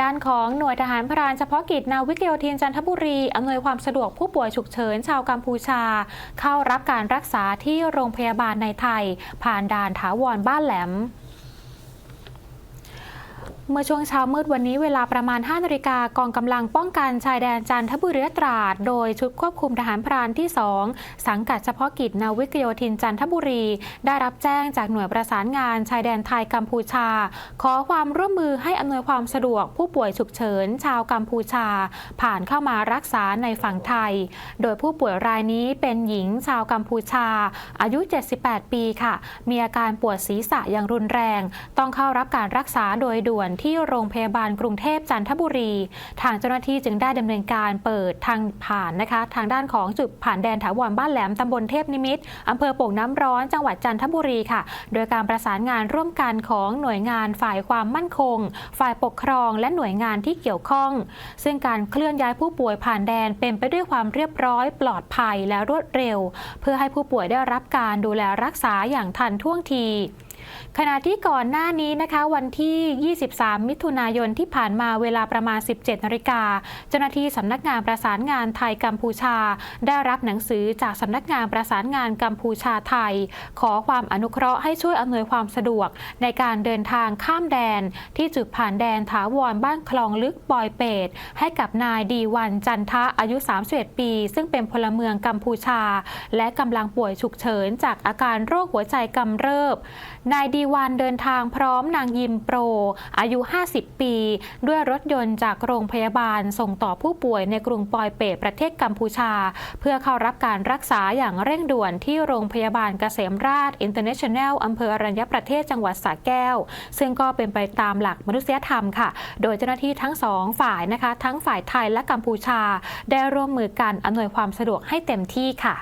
ด้านของหน่วยทหารพรานเฉพาะกิจนาวิกโยธินจันทบุรี อำนวยความสะดวกผู้ป่วยฉุกเฉินชาวกัมพูชา เข้ารับการรักษาที่โรงพยาบาลในไทย ผ่านด่านถาวรบ้านแหลม เมื่อช่วงเช้ามืดวันนี้เวลาประมาณ 5นาฬิกากองกำลังป้องกันชายแดนจันทบุรีตราด โดยชุดควบคุมทหารพรานที่ 2 สังกัดเฉพาะกิจนาวิกโยธินจันทบุรี ได้รับแจ้งจากหน่วยประสานงานชายแดนไทยกัมพูชา ขอความร่วมมือให้อำนวยความสะดวกผู้ป่วยฉุกเฉินชาวกัมพูชา ผ่านเข้ามารักษาในฝั่งไทย โดยผู้ป่วยรายนี้เป็นหญิงชาวกัมพูชา อายุ 78 ปีค่ะ มีอาการปวดศีรษะอย่างรุนแรง ต้องเข้ารับการรักษาโดยด่วนที่โรงพยาบาลกรุงเทพจันทบุรี ทางเจ้าหน้าที่จึงได้ดำเนินการเปิดทางผ่านนะคะ ทางด้านของจุดผ่านแดนถาวรบ้านแหลมตำบลเทพนิมิตรอำเภอโป่งน้ำร้อนจังหวัดจันทบุรีค่ะ โดยการประสานงานร่วมกันของหน่วยงานฝ่ายความมั่นคง ฝ่ายปกครอง และหน่วยงานที่เกี่ยวข้อง ซึ่งการเคลื่อนย้ายผู้ป่วยผ่านแดนเป็นไปด้วยความเรียบร้อย ปลอดภัยและรวดเร็ว เพื่อให้ผู้ป่วยได้รับการดูแลรักษาอย่างทันท่วงที ขณะที่ก่อนหน้านี้นะคะวันที่ 23 มิถุนายนที่ผ่านมาเวลาประมาณ 17 นาฬิกา เจ้าหน้าที่สำนักงานประสานงานไทยกัมพูชา ได้รับหนังสือจากสำนักงานประสานงานกัมพูชาไทย ขอความอนุเคราะห์ให้ช่วยอำนวยความสะดวก ในการเดินทางข้ามแดน ที่จุดผ่านแดนถาวรบ้านคลองลึกปอยเปตให้กับนายดีวันจันทะอายุ 31 ปี ซึ่งเป็นพลเมืองกัมพูชา และกำลังป่วยฉุกเฉินจากอาการโรคหัวใจกำเริบนายดีวันเดินทางพร้อมนางยิมโปร อายุ 50 ปี ด้วยรถยนต์จากโรงพยาบาลส่งต่อผู้ป่วยในกรุงปอยเปตประเทศกัมพูชา เพื่อเข้ารับการรักษาอย่างเร่งด่วนที่โรงพยาบาลเกษมราชอินเตอร์เนชั่นแนลอำเภออรัญญประเทศจังหวัดสระแก้ว ซึ่งก็เป็นไปตามหลักมนุษยธรรมค่ะ โดยเจ้าหน้าที่ทั้งสองฝ่ายนะคะ ทั้งฝ่ายไทยและกัมพูชา ได้ร่วมมือกันอำนวยความสะดวกให้เต็มที่ค่ะ